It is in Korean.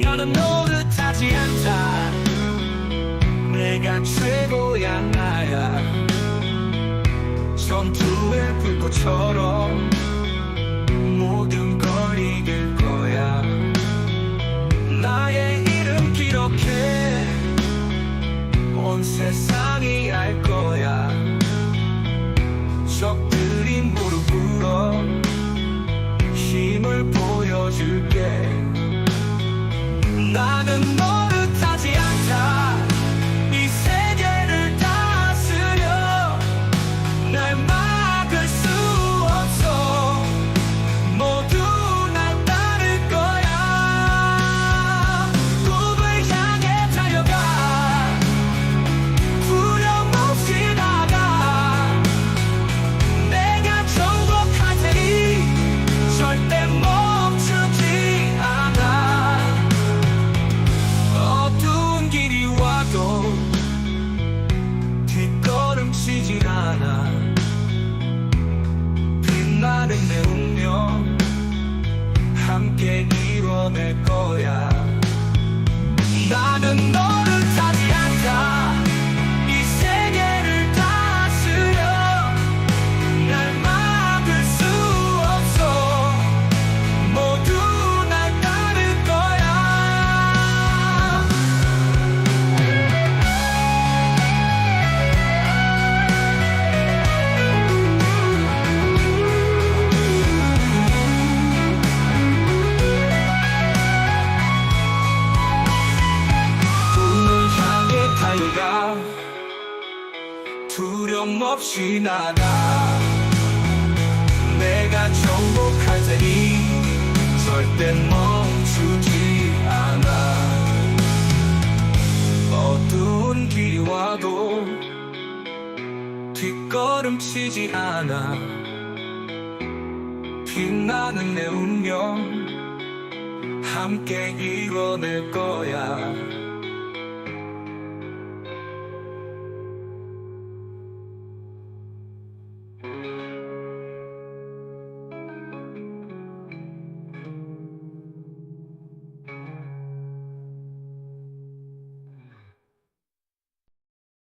나는 노릇하지 않다. 내가 최고야 나야. 전투의 불꽃처럼 모든 걸 이길 거야. 나의 이름 기록해. 온 세상이 알거 나 빛나는 내 운명 함께 이뤄낼 거 두려움 없이 나가. 내가 정복할 테니 절대 멈추지 않아. 어두운 길이 와도 뒷걸음치지 않아. 빛나는 내 운명 함께 이뤄낼 거야